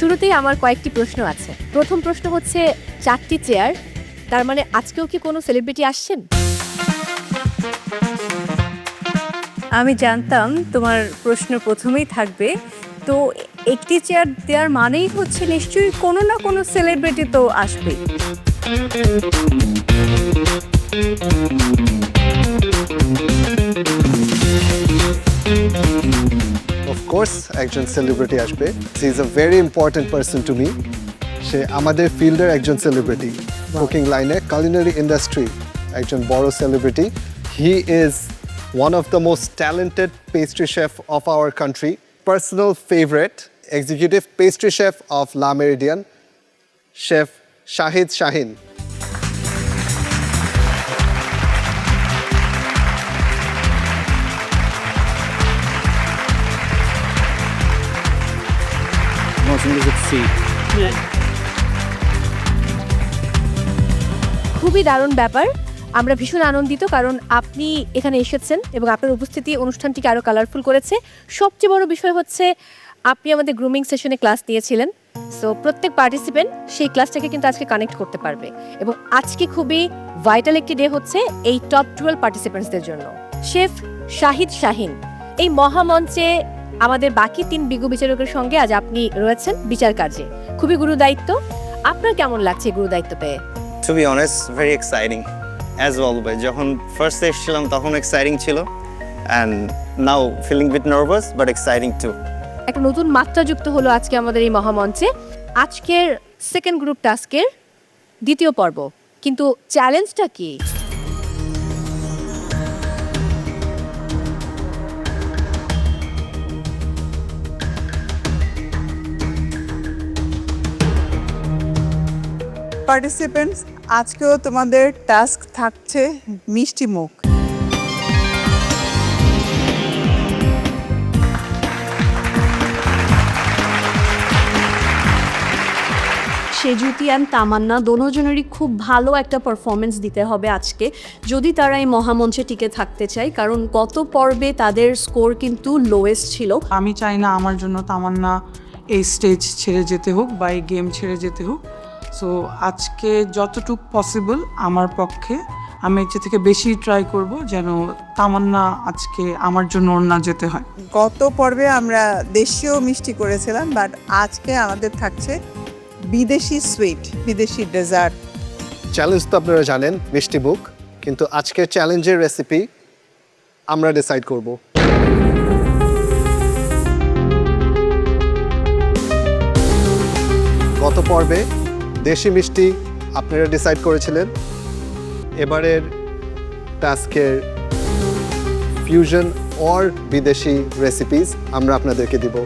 শুরুতেই আমার কয়েকটি প্রশ্ন আছে। প্রথম প্রশ্ন হচ্ছে, চারটি চেয়ার তার মানে আজকেও কি কোনো সেলিব্রিটি আসছেন? আমি জানতাম তোমার প্রশ্ন প্রথমেই থাকবে। তো একটি চেয়ার দেওয়ার মানেই হচ্ছে নিশ্চয়ই কোনো না কোনো সেলিব্রিটি তো আসবে অফ কোর্স একজন সেলিব্রিটি আসবে। She is a very important person to me সে আমাদের ফিল্ডের একজন সেলিব্রিটি কুকিং লাইনে কালিনারি ইন্ডাস্ট্রি একজন বড় celebrity he is one of the most talented pastry chef of our country personal favourite executive pastry chef of Le Meridien chef Shahid Shahin খুবই দারুণ ব্যাপার। আমরা ভীষণ আনন্দিত কারণ আপনি এখানে এসেছেন এবং আপনার উপস্থিতি অনুষ্ঠানটিকে আরও কালারফুল করেছে। সবচেয়ে বড় বিষয় হচ্ছে, আপনি আমাদের গ্রুমিং সেশনে ক্লাস নিয়েছিলেন সো প্রত্যেক পার্টিসিপেন্ট সেই ক্লাসটাকে কিন্তু আজকে কানেক্ট করতে পারবে। এবং আজকে খুবই ভাইটাল একটি ডে হচ্ছে এই টপ টুয়েলভ পার্টিসিপেন্টসদের জন্য। শেফ শাহিদ শাহিন এই মহামঞ্চে আমাদের বাকি তিন বিজ্ঞ বিচারকের সঙ্গে আজ আপনি রয়েছেন বিচার কাজে খুবই গুরু দায়িত্ব আপনার কেমন লাগছে গুরু দায়িত্ব পেয়ে? To be honest very exciting as always যখন ফার্স্ট এসেছিলাম তখন এক্সাইটিং ছিল and now feeling bit nervous but exciting to একটা নতুন মাত্রা যুক্ত হলো আজকে আমাদের এই মহামঞ্চে। আজকের সেকেন্ড গ্রুপ টাস্কের দ্বিতীয় পর্ব। কিন্তু চ্যালেঞ্জটা কি? পার্টিসিপেন্টস আজকেও তোমাদের টাস্ক থাকছে মিষ্টি মুখ। সেজুতি অ্যান্ড তামান্না দোনোজনেরই খুব ভালো একটা পারফরমেন্স দিতে হবে আজকে। যদি তারা এই মহামঞ্চে টিকে থাকতে চায় কারণ গত পর্বে তাদের স্কোর কিন্তু লোয়েস্ট ছিল। আমি চাই না আমার জন্য তামান্না এই স্টেজ ছেড়ে যেতে হোক বা এই গেম ছেড়ে যেতে হোক। সো আজকে যতটুকু পসিবল আমার পক্ষে আমি এর থেকে বেশি ট্রাই করব যেন তামান্না আজকে আমার জন্য না যেতে হয়। গত পর্বে আমরা দেশীয় মিষ্টি করেছিলাম বাট আজকে আমাদের থাকছে বিদেশি সুইট বিদেশি ডেজার্ট চ্যালেঞ্জ তো আপনারা জানেন মিষ্টি বুক কিন্তু আজকের চ্যালেঞ্জের রেসিপি আমরা ডিসাইড করব। গত পর্বে দেশি মিষ্টি আপনারা ডিসাইড করেছিলেন। এবারের টাস্কের ফিউশন অর বিদেশি রেসিপিস আমরা আপনাদেরকে দিব।